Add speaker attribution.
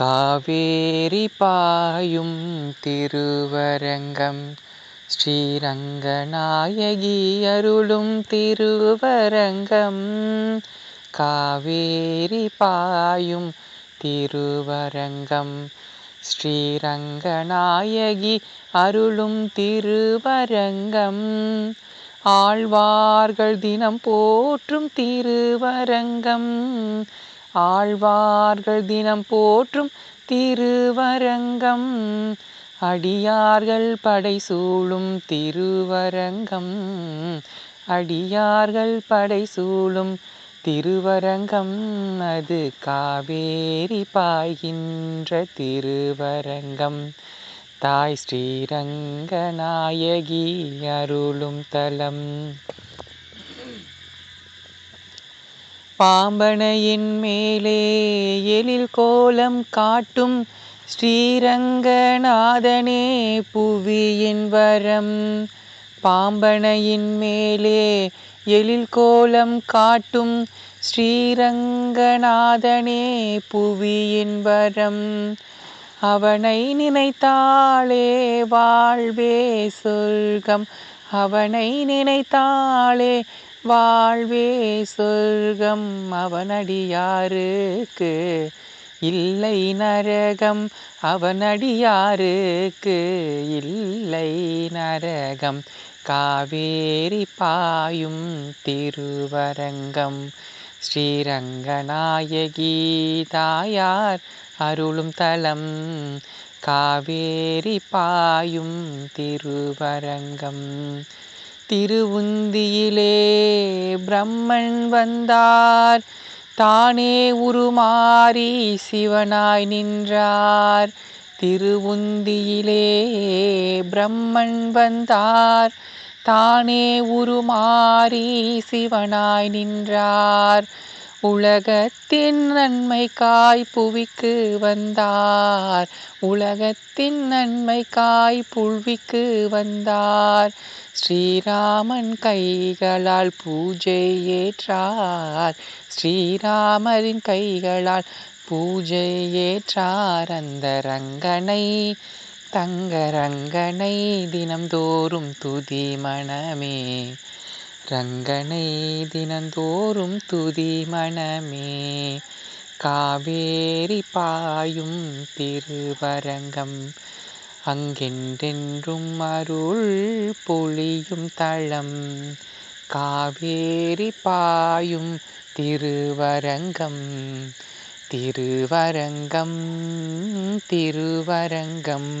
Speaker 1: காவேரி பாயும் திருவரங்கம். ஸ்ரீரங்கநாயகி அருளும் திருவரங்கம். காவேரி பாயும் திருவரங்கம். ஸ்ரீரங்கநாயகி அருளும் திருவரங்கம். ஆழ்வார்கள் தினம் போற்றும் திருவரங்கம். ஆழ்வார்கள் தினம் போற்றும் திருவரங்கம். அடியார்கள் படை சூழும் திருவரங்கம். அடியார்கள் படை சூழும் திருவரங்கம். அது காவேரி பாய்கின்ற திருவரங்கம். தாய் ஸ்ரீரங்கநாயகி அருளும் தலம். பாம்பனையின் மேலே எழில் கோலம் காட்டும் ஸ்ரீரங்கநாதனே புவியின் வரம். பாம்பனையின் மேலே எழில் கோலம் காட்டும் ஸ்ரீரங்கநாதனே புவியின் வரம். அவனை நினைத்தாளே வாழ்வே சொர்க்கம். அவனை நினைத்தாளே வாழ்வே சொர்க்கம் அவனடியாருக்கு. இல்லை நரகம் அவனடியாருக்கு. இல்லை நரகம் காவேரி பாயும் திருவரங்கம். ஸ்ரீரங்கநாயகி தாயார் அருளும் தலம். காவேரி பாயும் திருவரங்கம். திருவுந்தியிலே பிரம்மன் வந்தார். தானே உருமாறி சிவனாய் நின்றார். திருவுந்தியிலே பிரம்மன் வந்தார். தானே உருமாறி சிவனாய் நின்றார். உலகத்தின் நன்மைக்காய் புவிக்கு வந்தார். உலகத்தின் நன்மைக்காய் புல்விக்கு வந்தார். ஸ்ரீராமன் கைகளால் பூஜை ஏற்றார். ஸ்ரீராமரின் கைகளால் பூஜை ஏற்றார். அந்த ரங்கனை தங்க ரங்கனை தினம்தோறும் துதி மனமே. ரங்கனை தினந்தோறும் துதி மனமே. காவேரி பாயும் திருவரங்கம் அங்கென்றென்றும் அருள் பொழியும் தளம். காவேரி பாயும் திருவரங்கம் திருவரங்கம் திருவரங்கம்.